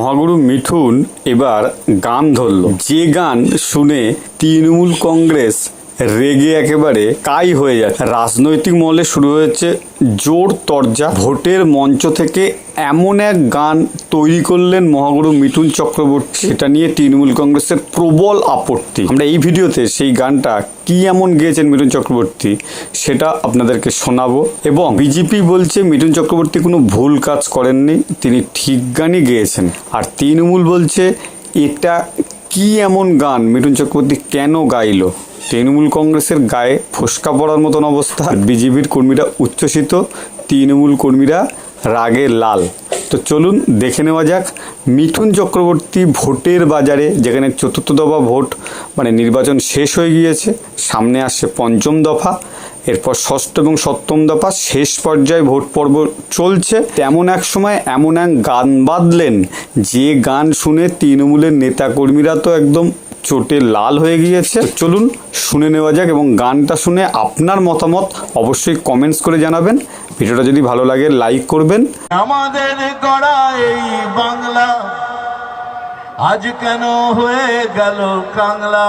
মহাগুরু মিঠুন এবার গান ধরল। যে গান শুনে তৃণমূল কংগ্রেস রেগে একেবারে কাই হয়ে যায়। রাজনৈতিক মহলে শুরু হয়েছে জোর তরজা। ভোটের মঞ্চ থেকে এমন এক গান তৈরি করলেন মহাগুরু মিঠুন চক্রবর্তী। সেটা নিয়ে তৃণমূল কংগ্রেসের প্রবল আপত্তি। আমরা এই ভিডিওতে সেই গানটা কি এমন গেয়েছেন মিঠুন চক্রবর্তী, সেটা আপনাদেরকে শোনাবো। এবং বিজেপি বলছে মিঠুন চক্রবর্তী কোনো ভুল কাজ করেননি, তিনি ঠিক গানই গেয়েছেন। আর তৃণমূল বলছে, এটা কি এমন গান মিঠুন চক্রবর্তী কেন গাইল? তৃণমূল কংগ্রেসের গায়ে ফোসকা পড়ার মতন অবস্থা। বিজেপির কর্মীরা উচ্ছ্বসিত, তৃণমূল কর্মীরা রাগে লাল। তো চলুন দেখে নেওয়া যাক মিঠুন চক্রবর্তী ভোটের বাজারে, যেখানে চতুর্থ দফা ভোট মানে নির্বাচন শেষ হয়ে গিয়েছে, সামনে আসছে পঞ্চম দফা। এরপর ষষ্ঠ এবং সপ্তম দফা শেষ পর্যায়ে ভোট পর্ব চলছে। তেমন এক সময় এমন এক গান বাঁধলেন, যে গান শুনে তৃণমূলের নেতাকর্মীরা তো একদম চোটে লাল হয়ে গিয়েছে। চলুন শুনে নেওয়া যাক এবং গানটা শুনে আপনার মতামত অবশ্যই কমেন্টস করে জানাবেন। ভিডিওটা যদি ভালো লাগে লাইক করবেন। আমাদের গড়া এই বাংলা, আজ কেন হয়ে গেল কাংলা?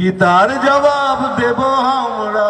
কি তার জবাব দেব আমরা?